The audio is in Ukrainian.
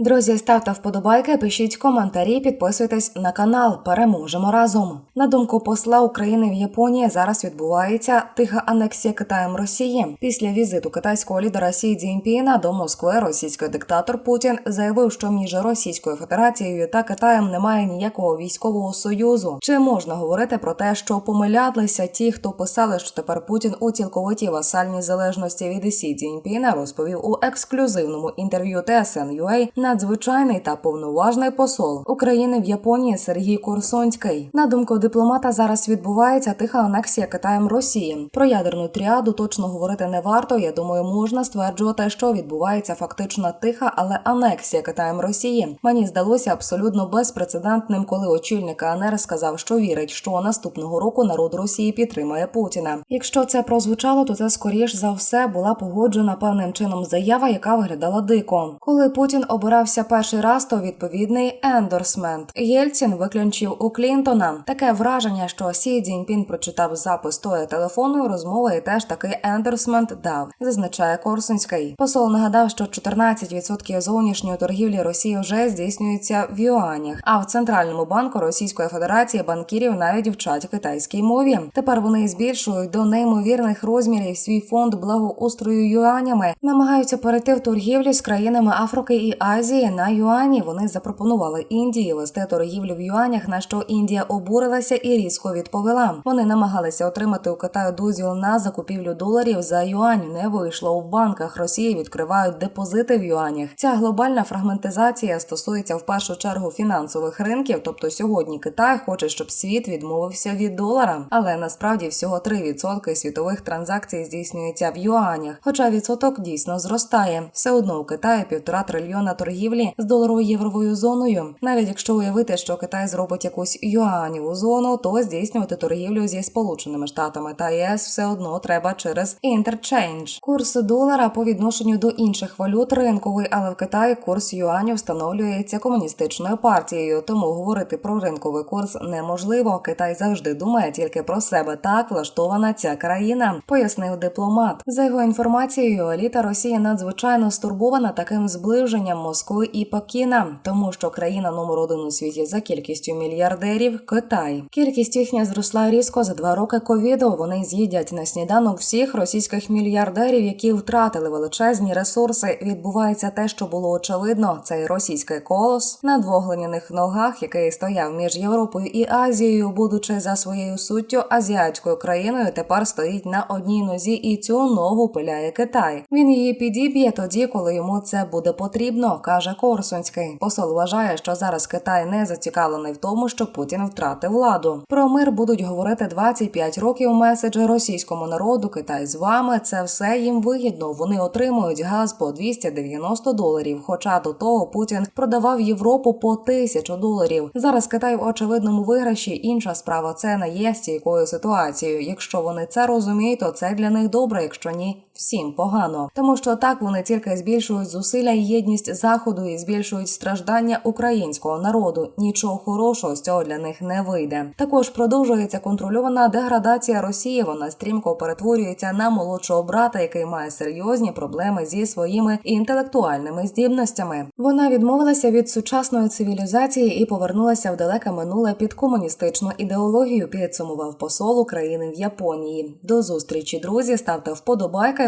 Друзі, ставте вподобайки, пишіть коментарі, підписуйтесь на канал. Переможемо разом. На думку посла України в Японії зараз відбувається тиха анексія Китаєм Росії. Після візиту китайського лідера Сі Цзіньпіна до Москви російський диктатор Путін заявив, що між Російською Федерацією та Китаєм немає ніякого військового союзу. Чи можна говорити про те, що помилялися ті, хто писали, що тепер Путін у цілковитій васальній залежності від Сі Цзіньпіна розповів у ексклюзивному інтерв'ю TSN.ua надзвичайний та повноважний посол України в Японії Сергій Корсунський. На думку дипломата, зараз відбувається тиха анексія Китаєм Росії. Про ядерну тріаду точно говорити не варто. Я думаю, можна стверджувати, що відбувається фактично тиха, але анексія Китаєм Росії. Мені здалося абсолютно безпрецедентним, коли очільник АНР сказав, що вірить, що наступного року народ Росії підтримає Путіна. Якщо це прозвучало, то це скоріш за все була погоджена певним чином заява, яка виглядала дико. Коли Путін обирався перший раз, то відповідний ендорсмент Єльцін виключив у Клінтона. Таке враження, що Сі Цзіньпін прочитав запис тої телефонної розмови і теж такий ендорсмент дав, зазначає Корсунський. Посол нагадав, що 14% зовнішньої торгівлі Росії вже здійснюється в юанях. А в центральному банку Російської Федерації банкірів навіть вчать китайській мові. Тепер вони збільшують до неймовірних розмірів свій фонд благоустрою юанями, намагаються перейти в торгівлю з країнами Африки і Азії на юані. Вони запропонували Індії вести торгівлю в юанях, на що Індія обурилася і різко відповіла. Вони намагалися отримати у Китаю дозвіл на закупівлю доларів за юань. Не вийшло у банках Росії. Відкривають депозити в юанях. Ця глобальна фрагментизація стосується в першу чергу фінансових ринків. Тобто сьогодні Китай хоче, щоб світ відмовився від долара, але насправді всього 3% світових транзакцій здійснюється в юанях. Хоча відсоток дійсно зростає. Все одно у Китаї півтора трильйона торгівлі з доларово-євровою зоною. Навіть якщо уявити, що Китай зробить якусь юаніву зону, то здійснювати торгівлю зі сполученими штатами та ЄС все одно треба через інтерчейндж. Курс долара по відношенню до інших валют ринковий, але в Китаї курс юаню встановлюється комуністичною партією. Тому говорити про ринковий курс неможливо. Китай завжди думає тільки про себе. Так влаштована ця країна, пояснив дипломат. За його інформацією, еліта Росії надзвичайно стурбована таким зближенням Москви і Пекіна, тому що країна номер один у світі за кількістю мільярдерів Китай. Кількість їхня зросла різко за два роки ковіду. Вони з'їдять на сніданок всіх російських мільярдерів, які втратили величезні ресурси. Відбувається те, що було очевидно. Цей російський колос на двох глиняних ногах, який стояв між Європою і Азією, будучи за своєю суттю азіатською країною, тепер стоїть на одній нозі, і цю ногу пиляє Китай. Він її підіб'є тоді, коли йому це буде потрібно, каже Корсунський. Посол вважає, що зараз Китай не зацікавлений в тому, що Путін втратив владу. Про мир будуть говорити 25 років. Меседжі російському народу. Китай з вами це все їм вигідно. Вони отримують газ по 290 доларів. Хоча до того Путін продавав Європу по тисячу доларів. Зараз Китай в очевидному виграші. Інша справа це не є стійкою ситуацією. Якщо вони це розуміють, то це для них добре. Якщо ні, всім погано. Тому що так вони тільки збільшують зусилля і єдність заходу і збільшують страждання українського народу. Нічого хорошого з цього для них не вийде. Також продовжується контрольована деградація Росії. Вона стрімко перетворюється на молодшого брата, який має серйозні проблеми зі своїми інтелектуальними здібностями. Вона відмовилася від сучасної цивілізації і повернулася в далеке минуле під комуністичну ідеологію. Підсумував посол України в Японії. До зустрічі, друзі. Ставте вподобайки,